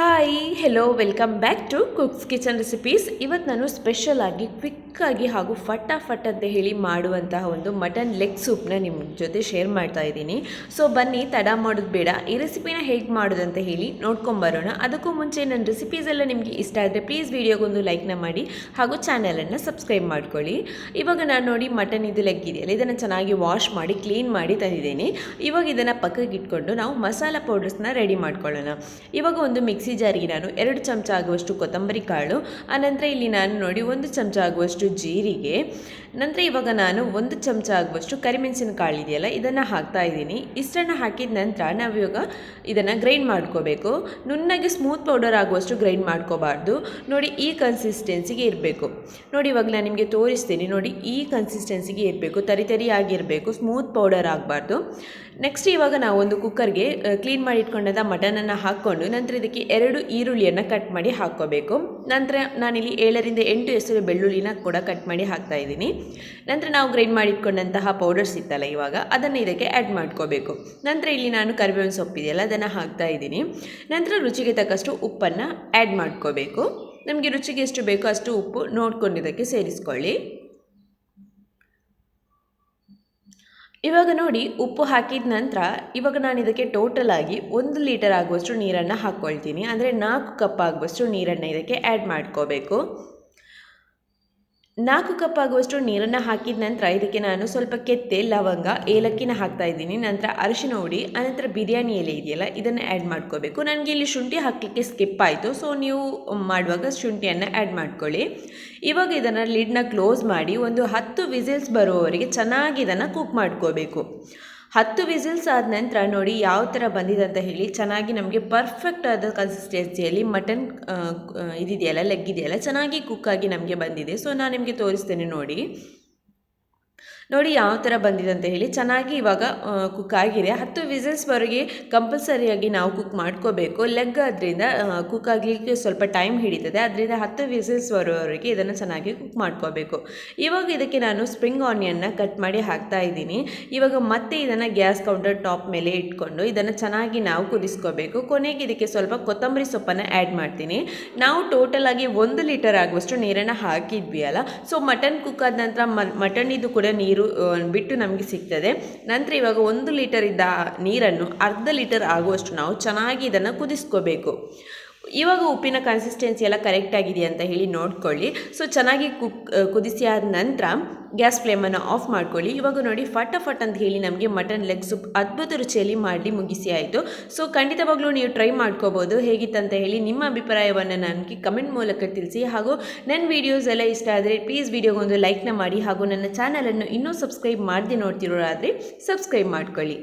Hi hello welcome back to cooks kitchen recipes ಇವತ್ತು ನಾನು special ಆಗಿ ಕ್ವಿಕ್ಕಾಗಿ ಹಾಗೂ ಫಟಾಫಟ್ ಅಂತ ಹೇಳಿ ಮಾಡುವಂತಹ ಒಂದು ಮಟನ್ ಲೆಗ್ ಸೂಪ್ನ ನಿಮ್ಮ ಜೊತೆ ಶೇರ್ ಮಾಡ್ತಾ ಇದ್ದೀನಿ. ಸೊ ಬನ್ನಿ, ತಡ ಮಾಡೋದು ಬೇಡ. ಈ ರೆಸಿಪಿನ ಹೇಗೆ ಮಾಡೋದು ಅಂತ ಹೇಳಿ ನೋಡ್ಕೊಂಬರೋಣ ಅದಕ್ಕೂ ಮುಂಚೆ ನನ್ನ ರೆಸಿಪೀಸ್ ಎಲ್ಲ ನಿಮಗೆ ಇಷ್ಟ ಆದರೆ ಪ್ಲೀಸ್ ವಿಡಿಯೋಗೊಂದು ಲೈಕ್ನ ಮಾಡಿ ಹಾಗೂ ಚಾನಲನ್ನು ಸಬ್ಸ್ಕ್ರೈಬ್ ಮಾಡ್ಕೊಳ್ಳಿ. ಇವಾಗ ನಾನು ನೋಡಿ ಮಟನ್ ಇದು ಲೆಗ್ ಇದೆಯಲ್ಲ, ಇದನ್ನು ಚೆನ್ನಾಗಿ ವಾಶ್ ಮಾಡಿ ಕ್ಲೀನ್ ಮಾಡಿ ತಂದಿದ್ದೀನಿ. ಇವಾಗ ಇದನ್ನು ಪಕ್ಕಕ್ಕೆ ಇಟ್ಕೊಂಡು ನಾವು ಮಸಾಲ ಪೌಡರ್ಸ್ನ ರೆಡಿ ಮಾಡ್ಕೊಳ್ಳೋಣ. ಇವಾಗ ಒಂದು ಮಿಕ್ಸಿ ಜಾರಿಗೆ ನಾನು ಎರಡು ಚಮಚ ಆಗುವಷ್ಟು ಕೊತ್ತಂಬರಿ ಕಾಳು. ಆನಂತರ ಇಲ್ಲಿ ನಾನು ನೋಡಿ ಒಂದು ಚಮಚ ಆಗುವಷ್ಟು ಜೀರಿಗೆ. ನಂತರ ಇವಾಗ ನಾನು ಒಂದು ಚಮಚ ಆಗುವಷ್ಟು ಕರಿಮೆಣಸಿನ ಕಾಳು ಇದೆಯಲ್ಲ, ಇದನ್ನು ಹಾಕ್ತಾ ಇದ್ದೀನಿ. ಇಷ್ಟನ್ನು ಹಾಕಿದ ನಂತರ ನಾವು ಇವಾಗ ಇದನ್ನು ಗ್ರೈಂಡ್ ಮಾಡ್ಕೋಬೇಕು. ನುಣ್ಣಗೆ ಸ್ಮೂತ್ ಪೌಡರ್ ಆಗುವಷ್ಟು ಗ್ರೈಂಡ್ ಮಾಡ್ಕೋಬಾರ್ದು. ನೋಡಿ, ಈ ಕನ್ಸಿಸ್ಟೆನ್ಸಿಗೆ ಇರಬೇಕು. ನೋಡಿ, ಇವಾಗ ನಾನು ನಿಮಗೆ ತೋರಿಸ್ತೀನಿ. ನೋಡಿ, ಈ ಕನ್ಸಿಸ್ಟೆನ್ಸಿಗೆ ಇರಬೇಕು. ತರಿ ತರಿಯಾಗಿರಬೇಕು ಸ್ಮೂತ್ ಪೌಡರ್ ಆಗಬಾರ್ದು. ನೆಕ್ಸ್ಟ್ ಇವಾಗ ನಾವು ಒಂದು ಕುಕ್ಕರ್ಗೆ ಕ್ಲೀನ್ ಮಾಡಿ ಇಟ್ಕೊಂಡಂಥ ಮಟನನ್ನು ಹಾಕ್ಕೊಂಡು ನಂತರ ಇದಕ್ಕೆ ಎರಡು ಈರುಳ್ಳಿಯನ್ನು ಕಟ್ ಮಾಡಿ ಹಾಕ್ಕೋಬೇಕು. ನಂತರ ನಾನಿಲ್ಲಿ ಏಳರಿಂದ ಎಂಟು ಹೆಸರು ಬೆಳ್ಳುಳ್ಳಿನ ಕೂಡ ಕಟ್ ಮಾಡಿ ಹಾಕ್ತಾ ಇದ್ದೀನಿ. ನಂತರ ನಾವು ಗ್ರೈಂಡ್ ಮಾಡಿ ಇಟ್ಕೊಂಡಂತಹ ಪೌಡರ್ಸ್ ಇತ್ತಲ್ಲ ಇವಾಗ, ಅದನ್ನು ಇದಕ್ಕೆ ಆ್ಯಡ್ ಮಾಡ್ಕೋಬೇಕು. ನಂತರ ಇಲ್ಲಿ ನಾನು ಕರಿಬೇವಿನ ಸೊಪ್ಪಿದೆಯಲ್ಲ ಅದನ್ನು ಹಾಕ್ತಾ ಇದ್ದೀನಿ. ನಂತರ ರುಚಿಗೆ ತಕ್ಕಷ್ಟು ಉಪ್ಪನ್ನು ಆ್ಯಡ್ ಮಾಡ್ಕೋಬೇಕು. ನಮಗೆ ರುಚಿಗೆ ಎಷ್ಟು ಬೇಕೋ ಅಷ್ಟು ಉಪ್ಪು ನೋಡ್ಕೊಂಡು ಇದಕ್ಕೆ ಸೇರಿಸ್ಕೊಳ್ಳಿ. ಇವಾಗ ನೋಡಿ, ಉಪ್ಪು ಹಾಕಿದ ನಂತರ ಇವಾಗ ನಾನು ಇದಕ್ಕೆ ಟೋಟಲ್ ಆಗಿ ಒಂದು ಲೀಟರ್ ಆಗುವಷ್ಟು ನೀರನ್ನು ಹಾಕ್ಕೊಳ್ತೀನಿ. ಅಂದರೆ ನಾಲ್ಕು ಕಪ್ ಆಗುವಷ್ಟು ನೀರನ್ನು ಇದಕ್ಕೆ ಆ್ಯಡ್ ಮಾಡ್ಕೋಬೇಕು. ನಾಲ್ಕು ಕಪ್ ಆಗುವಷ್ಟು ನೀರನ್ನು ಹಾಕಿದ ನಂತರ ಇದಕ್ಕೆ ನಾನು ಸ್ವಲ್ಪ ಕೆತ್ತೆ, ಲವಂಗ, ಏಲಕ್ಕಿನ ಹಾಕ್ತಾ ಇದ್ದೀನಿ. ನಂತರ ಅರಿಶಿನ ಹುಡಿ, ಅನಂತರ ಬಿರಿಯಾನಿ ಎಲೆ ಇದೆಯಲ್ಲ, ಇದನ್ನು ಆ್ಯಡ್ ಮಾಡ್ಕೋಬೇಕು. ನನಗೆ ಇಲ್ಲಿ ಶುಂಠಿ ಹಾಕಲಿಕ್ಕೆ ಸ್ಕಿಪ್ ಆಯಿತು. ಸೊ ನೀವು ಮಾಡುವಾಗ ಶುಂಠಿಯನ್ನು ಆ್ಯಡ್ ಮಾಡ್ಕೊಳ್ಳಿ. ಇವಾಗ ಇದನ್ನು ಲಿಡ್ನ ಕ್ಲೋಸ್ ಮಾಡಿ ಒಂದು ಹತ್ತು ವಿಸಿಲ್ಸ್ ಬರುವವರೆಗೆ ಚೆನ್ನಾಗಿ ಇದನ್ನು ಕುಕ್ ಮಾಡ್ಕೋಬೇಕು. ಹತ್ತು ವಿಸಿಲ್ಸ್ ಆದ ನಂತರ ನೋಡಿ ಯಾವ ಥರ ಬಂದಿದೆ ಅಂತ ಹೇಳಿ ಚೆನ್ನಾಗಿ ನಮಗೆ ಪರ್ಫೆಕ್ಟ್ ಆದ ಕನ್ಸಿಸ್ಟೆನ್ಸಿಯಲ್ಲಿ ಮಟನ್ ಇದಿದೆಯಲ್ಲ ಲೆಗ್ ಇದೆಯಲ್ಲ, ಚೆನ್ನಾಗಿ ಕುಕ್ಕಾಗಿ ನಮಗೆ ಬಂದಿದೆ. ಸೊ ನಾನು ನಿಮಗೆ ತೋರಿಸ್ತೇನೆ ನೋಡಿ. ನೋಡಿ ಯಾವ ಥರ ಬಂದಿದೆ ಅಂತ ಹೇಳಿ. ಚೆನ್ನಾಗಿ ಇವಾಗ ಕುಕ್ ಆಗಿದೆ. ಹತ್ತು ವಿಸಿಲ್ಸ್ವರೆಗೆ ಕಂಪಲ್ಸರಿಯಾಗಿ ನಾವು ಕುಕ್ ಮಾಡ್ಕೋಬೇಕು. ಲೆಗ್ ಅದರಿಂದ ಕುಕ್ ಆಗಲಿಕ್ಕೆ ಸ್ವಲ್ಪ ಟೈಮ್ ಹಿಡಿತದೆ. ಅದರಿಂದ ಹತ್ತು ವಿಸಿಲ್ಸ್ ಬರೋವರೆಗೆ ಇದನ್ನು ಚೆನ್ನಾಗಿ ಕುಕ್ ಮಾಡ್ಕೋಬೇಕು. ಇವಾಗ ಇದಕ್ಕೆ ನಾನು ಸ್ಪ್ರಿಂಗ್ ಆನಿಯನ್ನ ಕಟ್ ಮಾಡಿ ಹಾಕ್ತಾ ಇದ್ದೀನಿ. ಇವಾಗ ಮತ್ತೆ ಇದನ್ನು ಗ್ಯಾಸ್ ಕೌಂಟರ್ ಟಾಪ್ ಮೇಲೆ ಇಟ್ಕೊಂಡು ಇದನ್ನು ಚೆನ್ನಾಗಿ ನಾವು ಕುದಿಸ್ಕೋಬೇಕು. ಕೊನೆಗೆ ಇದಕ್ಕೆ ಸ್ವಲ್ಪ ಕೊತ್ತಂಬರಿ ಸೊಪ್ಪನ್ನು ಆ್ಯಡ್ ಮಾಡ್ತೀನಿ. ನಾವು ಟೋಟಲ್ ಆಗಿ ಒಂದು ಲೀಟರ್ ಆಗುವಷ್ಟು ನೀರನ್ನು ಹಾಕಿದ್ವಿ ಅಲ್ಲ. ಸೊ ಮಟನ್ ಕುಕ್ ಆದ ನಂತರ ಮಟನ್ ಇದು ಕೂಡ ನೀರು ಬಿಟ್ಟು ನಮಗೆ ಸಿಗ್ತದೆ. ನಂತರ ಇವಾಗ ಒಂದು ಲೀಟರ್ ಇದ್ದ ನೀರನ್ನು ಅರ್ಧ ಲೀಟರ್ ಆಗುವಷ್ಟು ನಾವು ಚೆನ್ನಾಗಿ ಇದನ್ನು ಕುದಿಸ್ಕೋಬೇಕು. ಇವಾಗ ಉಪ್ಪಿನ ಕನ್ಸಿಸ್ಟೆನ್ಸಿ ಎಲ್ಲ ಕರೆಕ್ಟ್ ಆಗಿದೆ ಅಂತ ಹೇಳಿ ನೋಡ್ಕೊಳ್ಳಿ. ಸೊ ಚೆನ್ನಾಗಿ ಕುಕ್ ಕುದಿಸಿ ಆದ ನಂತರ ಗ್ಯಾಸ್ ಫ್ಲೇಮನ್ನು ಆಫ್ ಮಾಡ್ಕೊಳ್ಳಿ. ಇವಾಗ ನೋಡಿ ಫಟಾಫಟ್ ಅಂತ ಹೇಳಿ ನಮಗೆ ಮಟನ್ ಲೆಗ್ ಸೂಪ್ ಅದ್ಭುತ ರುಚಿಯಲ್ಲಿ ಮಾಡಿ ಮುಗಿಸಿ ಆಯಿತು. ಸೊ ಖಂಡಿತವಾಗ್ಲೂ ನೀವು ಟ್ರೈ ಮಾಡ್ಕೋಬೋದು. ಹೇಗಿತ್ತಂತ ಹೇಳಿ ನಿಮ್ಮ ಅಭಿಪ್ರಾಯವನ್ನು ನನಗೆ ಕಮೆಂಟ್ ಮೂಲಕ ತಿಳಿಸಿ. ಹಾಗೂ ನನ್ನ ವೀಡಿಯೋಸ್ ಎಲ್ಲ ಇಷ್ಟ ಆದರೆ ಪ್ಲೀಸ್ ವಿಡಿಯೋಗೊಂದು ಲೈಕ್ನ ಮಾಡಿ. ಹಾಗೂ ನನ್ನ ಚಾನಲನ್ನು ಇನ್ನೂ ಸಬ್ಸ್ಕ್ರೈಬ್ ಮಾಡದೆ ನೋಡ್ತಿರೋರಾದರೆ ಸಬ್ಸ್ಕ್ರೈಬ್ ಮಾಡ್ಕೊಳ್ಳಿ.